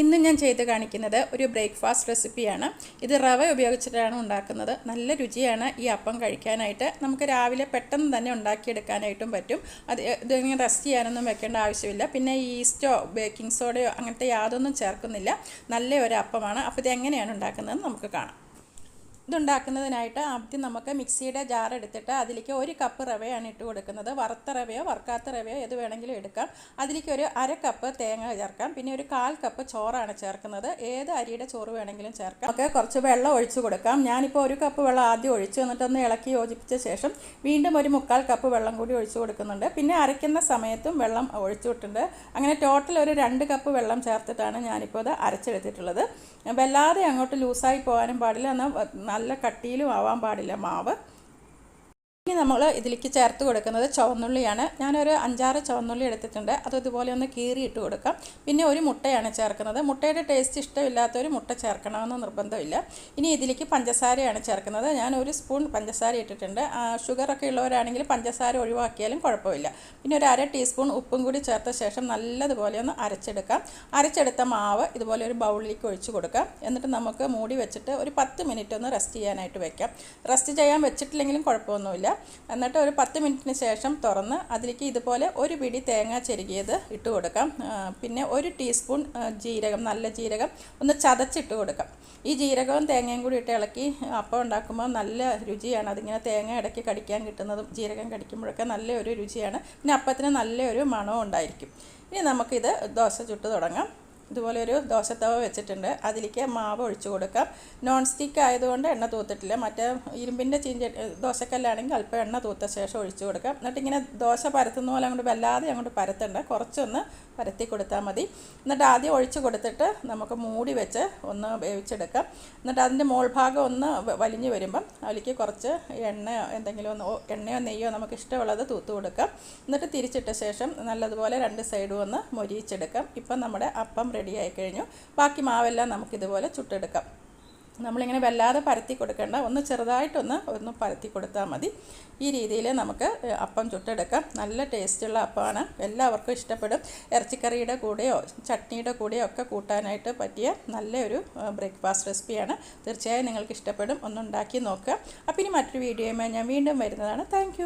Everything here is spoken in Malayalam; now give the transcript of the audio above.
ഇന്ന് ഞാൻ ചെയ്ത് കാണിക്കുന്നത് ഒരു ബ്രേക്ക്ഫാസ്റ്റ് റെസിപ്പിയാണ്. ഇത് റവ ഉപയോഗിച്ചിട്ടാണ് ഉണ്ടാക്കുന്നത്. നല്ല രുചിയാണ് ഈ അപ്പം കഴിക്കാനായിട്ട്. നമുക്ക് രാവിലെ പെട്ടെന്ന് തന്നെ ഉണ്ടാക്കിയെടുക്കാനായിട്ടും പറ്റും. അത് ഇതിങ്ങനെ റെസ്റ്റ് ചെയ്യാനൊന്നും വെക്കേണ്ട ആവശ്യമില്ല. പിന്നെ ഈസ്റ്റോ ബേക്കിംഗ് സോഡയോ അങ്ങനത്തെ യാതൊന്നും ചേർക്കുന്നില്ല. നല്ല ഒരു അപ്പമാണ്. അപ്പോൾ ഇത് എങ്ങനെയാണ് ഉണ്ടാക്കുന്നതെന്ന് നമുക്ക് കാണാം. ഇതുണ്ടാക്കുന്നതിനായിട്ട് ആദ്യം നമുക്ക് മിക്സിയുടെ ജാർ എടുത്തിട്ട് അതിലേക്ക് ഒരു കപ്പ് റവയാണ് ഇട്ട് കൊടുക്കുന്നത്. വറുത്ത റവയോ വറുക്കാത്ത റവയോ ഏത് വേണമെങ്കിലും എടുക്കാം. അതിലേക്ക് ഒരു അര കപ്പ് തേങ്ങ ചേർക്കാം. പിന്നെ ഒരു കാൽ കപ്പ് ചോറാണ് ചേർക്കുന്നത്. ഏത് അരിയുടെ ചോറ് വേണമെങ്കിലും ചേർക്കാം. നമുക്ക് കുറച്ച് വെള്ളം ഒഴിച്ചു കൊടുക്കാം. ഞാനിപ്പോൾ ഒരു കപ്പ് വെള്ളം ആദ്യം ഒഴിച്ചു എന്നിട്ടൊന്ന് ഇളക്കി യോജിപ്പിച്ച ശേഷം വീണ്ടും ഒരു മുക്കാൽ കപ്പ് വെള്ളം കൂടി ഒഴിച്ചു കൊടുക്കുന്നുണ്ട്. പിന്നെ അരയ്ക്കുന്ന സമയത്തും വെള്ളം ഒഴിച്ചു വിട്ടിട്ടുണ്ട് അങ്ങനെ ടോട്ടൽ ഒരു രണ്ട് കപ്പ് വെള്ളം ചേർത്തിട്ടാണ് ഞാനിപ്പോൾ അത് അരച്ചെടുത്തിട്ടുള്ളത്. വല്ലാതെ അങ്ങോട്ട് ലൂസായി പോകാനും പാടില്ല. എന്നാൽ നല്ല കട്ടിയിലും ആവാൻ പാടില്ല മാവ്. ഇനി നമ്മൾ ഇതിലേക്ക് ചേർത്ത് കൊടുക്കുന്നത് ചുവന്നുള്ളിയാണ്. ഞാനൊരു അഞ്ചാറ് ചുവന്നുള്ളി എടുത്തിട്ടുണ്ട്. അത് ഇതുപോലെ ഒന്ന് കീറിയിട്ട് കൊടുക്കാം. പിന്നെ ഒരു മുട്ടയാണ് ചേർക്കുന്നത്. മുട്ടയുടെ ടേസ്റ്റ് ഇഷ്ടമില്ലാത്തൊരു മുട്ട ചേർക്കണമെന്ന് നിർബന്ധമില്ല. ഇനി ഇതിലേക്ക് പഞ്ചസാരയാണ് ചേർക്കുന്നത്. ഞാൻ ഒരു സ്പൂൺ പഞ്ചസാര ഇട്ടിട്ടുണ്ട്. ഷുഗറൊക്കെ ഉള്ളവരാണെങ്കിൽ പഞ്ചസാര ഒഴിവാക്കിയാലും കുഴപ്പമില്ല. പിന്നെ ഒരു അര ടീസ്പൂൺ ഉപ്പും കൂടി ചേർത്ത ശേഷം നല്ലതുപോലെ ഒന്ന് അരച്ചെടുക്കാം. അരച്ചെടുത്ത മാവ് ഇതുപോലെ ഒരു ബൗളിലേക്ക് ഒഴിച്ചു കൊടുക്കാം. എന്നിട്ട് നമുക്ക് മൂടി വെച്ചിട്ട് ഒരു പത്ത് മിനിറ്റ് ഒന്ന് റെസ്റ്റ് ചെയ്യാനായിട്ട് വെക്കാം. റെസ്റ്റ് ചെയ്യാൻ വെച്ചിട്ടില്ലെങ്കിലും കുഴപ്പമൊന്നുമില്ല. എന്നിട്ട് ഒരു പത്ത് മിനിറ്റിന് ശേഷം തുറന്ന് അതിലേക്ക് ഇതുപോലെ ഒരു പിടി തേങ്ങ ചെരുകിയത് ഇട്ട് കൊടുക്കാം. പിന്നെ ഒരു ടീസ്പൂൺ ജീരകം നല്ല ജീരകം ഒന്ന് ചതച്ചിട്ട് കൊടുക്കാം. ഈ ജീരകവും തേങ്ങയും കൂടി ഇട്ട് ഇളക്കി അപ്പം ഉണ്ടാക്കുമ്പോൾ നല്ല രുചിയാണ്. അതിങ്ങനെ തേങ്ങ ഇടയ്ക്ക് കടിക്കാൻ കിട്ടുന്നതും ജീരകം കടിക്കുമ്പോഴൊക്കെ നല്ലൊരു രുചിയാണ്. പിന്നെ അപ്പത്തിന് നല്ലൊരു മണവും ഉണ്ടായിരിക്കും. ഇനി നമുക്കിത് ദോശ ചുട്ട് തുടങ്ങാം. ഇതുപോലെ ഒരു ദോശത്തവ വെച്ചിട്ടുണ്ട്. അതിലേക്ക് മാവ് ഒഴിച്ചു കൊടുക്കാം. നോൺ സ്റ്റിക്ക് ആയതുകൊണ്ട് എണ്ണ തൂത്തിട്ടില്ല. മറ്റേ ഇരുമ്പിന്റെ ചീഞ്ച ദോശക്കല്ലാണെങ്കിൽ അല്പം എണ്ണ തൂത്ത ശേഷം ഒഴിച്ചു കൊടുക്കാം. എന്നിട്ട് ഇങ്ങനെ ദോശ പരത്തുന്ന പോലെ അങ്ങോട്ട് വല്ലാതെ അങ്ങോട്ട് പരത്തണ്ട. കുറച്ചൊന്ന് പരത്തി കൊടുത്താൽ മതി. എന്നിട്ട് ആദ്യം ഒഴിച്ചു കൊടുത്തിട്ട് നമുക്ക് മൂടി വെച്ച് ഒന്ന് വേവിച്ചെടുക്കാം. എന്നിട്ട് അതിന്റെ ഭാഗം ഒന്ന് വലിഞ്ഞു വരുമ്പം അതിലേക്ക് കുറച്ച് എണ്ണ എന്തെങ്കിലും ഒന്ന് എണ്ണയോ നെയ്യോ നമുക്ക് ഇഷ്ടമുള്ളത് തൂത്ത് കൊടുക്കാം. എന്നിട്ട് തിരിച്ചിട്ട ശേഷം നല്ലതുപോലെ രണ്ട് സൈഡും ഒന്ന് മൊരിയിച്ചെടുക്കാം. ഇപ്പം നമ്മുടെ അപ്പം റെഡി കഴിഞ്ഞു ബാക്കി മാവെല്ലാം നമുക്കിതുപോലെ ചുട്ടെടുക്കാം. നമ്മളിങ്ങനെ വല്ലാതെ പരത്തി കൊടുക്കേണ്ട. ഒന്ന് ചെറുതായിട്ടൊന്ന് ഒന്ന് പരത്തി കൊടുത്താൽ മതി. ഈ രീതിയിൽ നമുക്ക് അപ്പം ചുട്ടെടുക്കാം. നല്ല ടേസ്റ്റുള്ള അപ്പമാണ് എല്ലാവർക്കും ഇഷ്ടപ്പെടും. ഇറച്ചിക്കറിയുടെ കൂടെയോ ചട്നിയുടെ കൂടെയോ ഒക്കെ കൂട്ടാനായിട്ട് പറ്റിയ നല്ലൊരു ബ്രേക്ക്ഫാസ്റ്റ് റെസിപ്പിയാണ്. തീർച്ചയായും നിങ്ങൾക്ക് ഇഷ്ടപ്പെടും. ഒന്നുണ്ടാക്കി നോക്കുക. അപ്പം ഇനി മറ്റൊരു വീഡിയോയുമായി ഞാൻ വീണ്ടും വരുന്നതാണ്. താങ്ക്